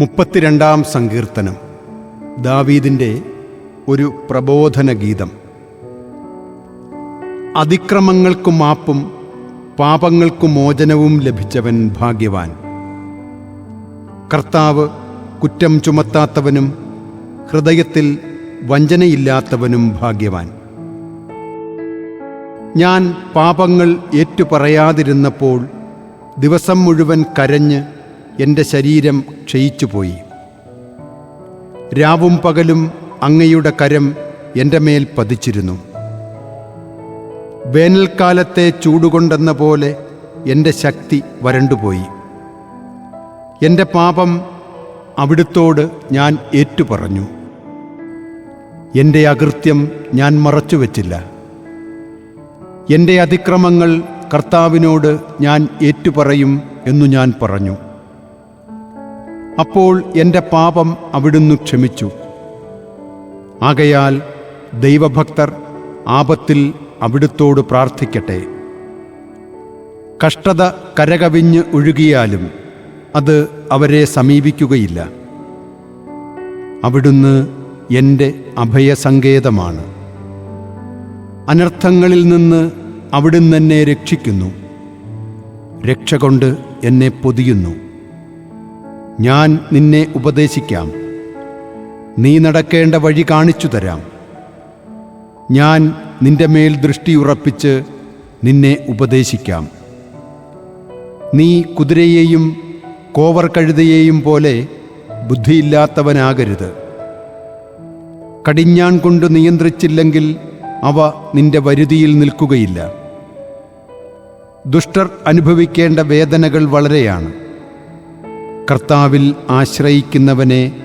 മുപ്പത്തിരണ്ടാം സങ്കീർത്തനം. ദാവീദിന്റെ ഒരു പ്രബോധന ഗീതം. അതിക്രമങ്ങൾക്കു മാപ്പും പാപങ്ങൾക്കു മോചനവും ലഭിച്ചവൻ ഭാഗ്യവാൻ. കർത്താവ് കുറ്റം ചുമത്താത്തവനും ഹൃദയത്തിൽ വഞ്ചനയില്ലാത്തവനും ഭാഗ്യവാൻ. ഞാൻ പാപങ്ങൾ ഏറ്റുപറയാതിരുന്നപ്പോൾ ദിവസം മുഴുവൻ കരഞ്ഞ് എന്റെ ശരീരം ക്ഷയിച്ചുപോയി. രാവും പകലും അങ്ങയുടെ കരം എന്റെ മേൽ പതിച്ചിരുന്നു. വേനൽക്കാലത്തെ ചൂടുകൊണ്ടെന്ന പോലെ എന്റെ ശക്തി വരണ്ടുപോയി. എന്റെ പാപം അവിടുത്തോട് ഞാൻ ഏറ്റുപറഞ്ഞു. എന്റെ അകൃത്യം ഞാൻ മറച്ചുവെച്ചില്ല. എന്റെ അതിക്രമങ്ങൾ കർത്താവിനോട് ഞാൻ ഏറ്റുപറയും എന്നു ഞാൻ പറഞ്ഞു. അപ്പോൾ എന്റെ പാപം അവിടുന്ന് ക്ഷമിച്ചു. ആകയാൽ ദൈവഭക്തർ ആപത്തിൽ അവിടുത്തോട് പ്രാർത്ഥിക്കട്ടെ. കഷ്ടത കരകവിഞ്ഞ് ഒഴുകിയാലും അത് അവരെ സമീപിക്കുകയില്ല. അവിടുന്ന് എന്റെ അഭയസങ്കേതമാണ്. അനർത്ഥങ്ങളിൽ നിന്ന് അവിടുന്ന് എന്നെ രക്ഷിക്കുന്നു. രക്ഷ കൊണ്ട് എന്നെ പൊതിയുന്നു. ഞാൻ നിന്നെ ഉപദേശിക്കാം. നീ നടക്കേണ്ട വഴി കാണിച്ചു തരാം. ഞാൻ നിന്റെ മേൽ ദൃഷ്ടിയുറപ്പിച്ച് നിന്നെ ഉപദേശിക്കാം. നീ കുതിരയെയും കോവർ കഴുതയെയും പോലെ ബുദ്ധിയില്ലാത്തവനാകരുത്. കടിഞ്ഞാൻ കൊണ്ട് നിയന്ത്രിച്ചില്ലെങ്കിൽ അവ നിന്റെ വരുതിയിൽ നിൽക്കുകയില്ല. ദുഷ്ടർ അനുഭവിക്കേണ്ട വേദനകൾ വളരെയാണ്. കർത്താവിൽ ആശ്രയിക്കുന്നവനെ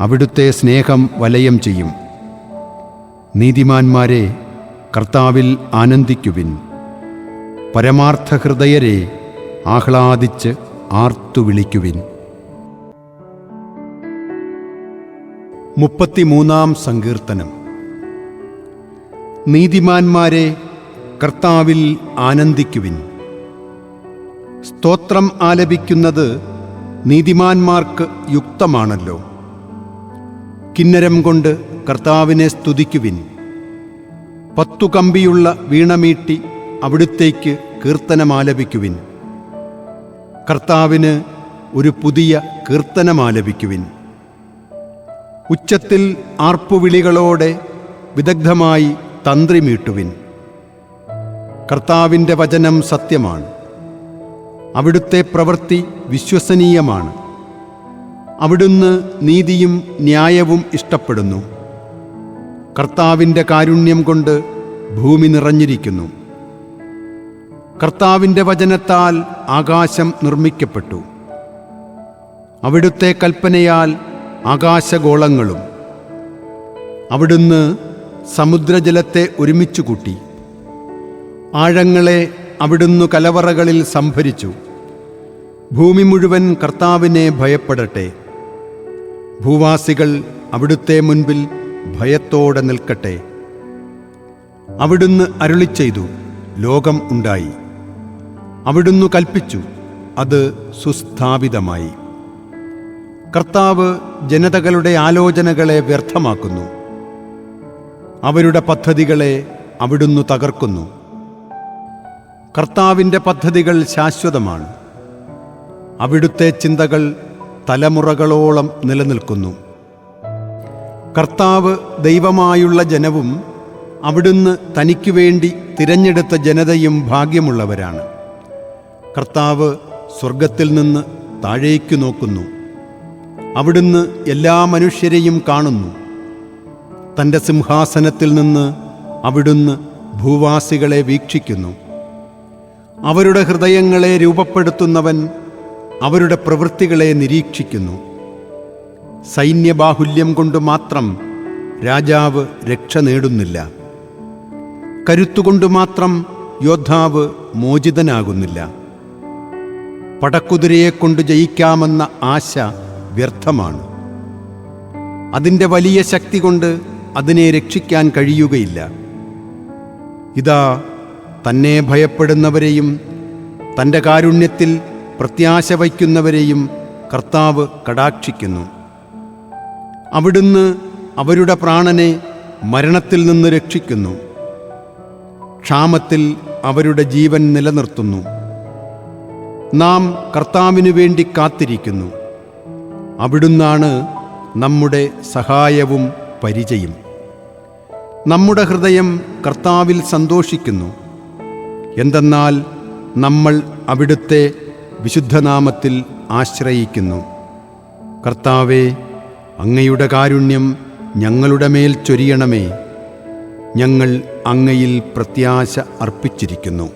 അവിടുത്തെ സ്നേഹം വലയം ചെയ്യും. നീതിമാന്മാരെ കർത്താവിൽ ആനന്ദിക്കുവിൻ. പരമാർത്ഥ ഹൃദയരെ ആഹ്ലാദിച്ച് ആർത്തു വിളിക്കുവിൻ. മുപ്പത്തിമൂന്നാം സങ്കീർത്തനം. നീതിമാന്മാരെ കർത്താവിൽ ആനന്ദിക്കുവിൻ. സ്തോത്രം ആലപിക്കുന്നത് നീതിമാന്മാർക്ക് യുക്തമാണല്ലോ. കിന്നരം കൊണ്ട് കർത്താവിനെ സ്തുതിക്കുവിൻ. പത്തു കമ്പിയുള്ള വീണമീട്ടി അവിടുത്തേക്ക് കീർത്തനമാലപിക്കുവിൻ. കർത്താവിന് ഒരു പുതിയ കീർത്തനമാലപിക്കുവിൻ. ഉച്ചത്തിൽ ആർപ്പുവിളികളോടെ വിദഗ്ധമായി തന്ത്രി മീട്ടുവിൻ. കർത്താവിന്റെ വചനം സത്യമാണ്. അവിടുത്തെ പ്രവൃത്തി വിശ്വസനീയമാണ്. അവിടുന്ന് നീതിയും ന്യായവും ഇഷ്ടപ്പെടുന്നു. കർത്താവിന്റെ കാരുണ്യം കൊണ്ട് ഭൂമി നിറഞ്ഞിരിക്കുന്നു. കർത്താവിന്റെ വചനത്താൽ ആകാശം നിർമ്മിക്കപ്പെട്ടു. അവിടുത്തെ കൽപ്പനയാൽ ആകാശഗോളങ്ങളും. അവിടുന്ന് സമുദ്രജലത്തെ ഒരുമിച്ചു കൂട്ടി ആഴങ്ങളെ അവിടുന്ന് കലവറകളിൽ സംഭരിച്ചു. ഭൂമി മുഴുവൻ കർത്താവിനെ ഭയപ്പെടട്ടെ. ഭൂവാസികൾ അവിടുത്തെ മുൻപിൽ ഭയത്തോടെ നിൽക്കട്ടെ. അവിടുന്ന് അരുളി ചെയ്തു ലോകം ഉണ്ടായി. അവിടുന്ന് കൽപ്പിച്ചു അത് സുസ്ഥാപിതമായി. കർത്താവ് ജനതകളുടെ ആലോചനകളെ വ്യർത്ഥമാക്കുന്നു. അവരുടെ പദ്ധതികളെ അവിടുന്ന് തകർക്കുന്നു. കർത്താവിന്റെ പദ്ധതികൾ ശാശ്വതമാണ്. അവിടുത്തെ ചിന്തകൾ തലമുറകളോളം നിലനിൽക്കുന്നു. കർത്താവ് ദൈവമായുള്ള ജനവും അവിടുന്ന് തനിക്കു വേണ്ടി തിരഞ്ഞെടുത്ത ജനതയും ഭാഗ്യമുള്ളവരാണ്. കർത്താവ് സ്വർഗത്തിൽ നിന്ന് താഴേക്ക് നോക്കുന്നു. അവിടുന്ന് എല്ലാ മനുഷ്യരെയും കാണുന്നു. തന്റെ സിംഹാസനത്തിൽ നിന്ന് അവിടുന്ന് ഭൂവാസികളെ വീക്ഷിക്കുന്നു. അവരുടെ ഹൃദയങ്ങളെ രൂപപ്പെടുത്തുന്നവൻ അവരുടെ പ്രവൃത്തികളെ നിരീക്ഷിക്കുന്നു. സൈന്യബാഹുല്യം കൊണ്ട് മാത്രം രാജാവ് രക്ഷ നേടുന്നില്ല. കരുത്തുകൊണ്ട് മാത്രം യോദ്ധാവ് മോചിതനാകുന്നില്ല. പടക്കുതിരയെ കൊണ്ട് ജയിക്കാമെന്ന ആശ വ്യർത്ഥമാണ്. അതിന്റെ വലിയ ശക്തി കൊണ്ട് അതിനെ രക്ഷിക്കാൻ കഴിയുകയില്ല. ഇതാ തന്നെ ഭയപ്പെടുന്നവരെയും തന്റെ കാരുണ്യത്തിൽ പ്രത്യാശ വയ്ക്കുന്നവരെയും കർത്താവ് കടാക്ഷിക്കുന്നു. അവിടുന്ന് അവരുടെ പ്രാണനെ മരണത്തിൽ നിന്ന് രക്ഷിക്കുന്നു. ക്ഷാമത്തിൽ അവരുടെ ജീവൻ നിലനിർത്തുന്നു. നാം കർത്താവിനു വേണ്ടി കാത്തിരിക്കുന്നു. അവിടുന്നാണ് നമ്മുടെ സഹായവും പരിചയം. നമ്മുടെ ഹൃദയം കർത്താവിൽ സന്തോഷിക്കുന്നു. എന്തെന്നാൽ നമ്മൾ അവിടുത്തെ വിശുദ്ധനാമത്തിൽ ആശ്രയിക്കുന്നു. കർത്താവെ അങ്ങയുടെ കാരുണ്യം ഞങ്ങളുടെ മേൽ ചൊരിയണമേ. ഞങ്ങൾ അങ്ങയിൽ പ്രത്യാശ അർപ്പിച്ചിരിക്കുന്നു.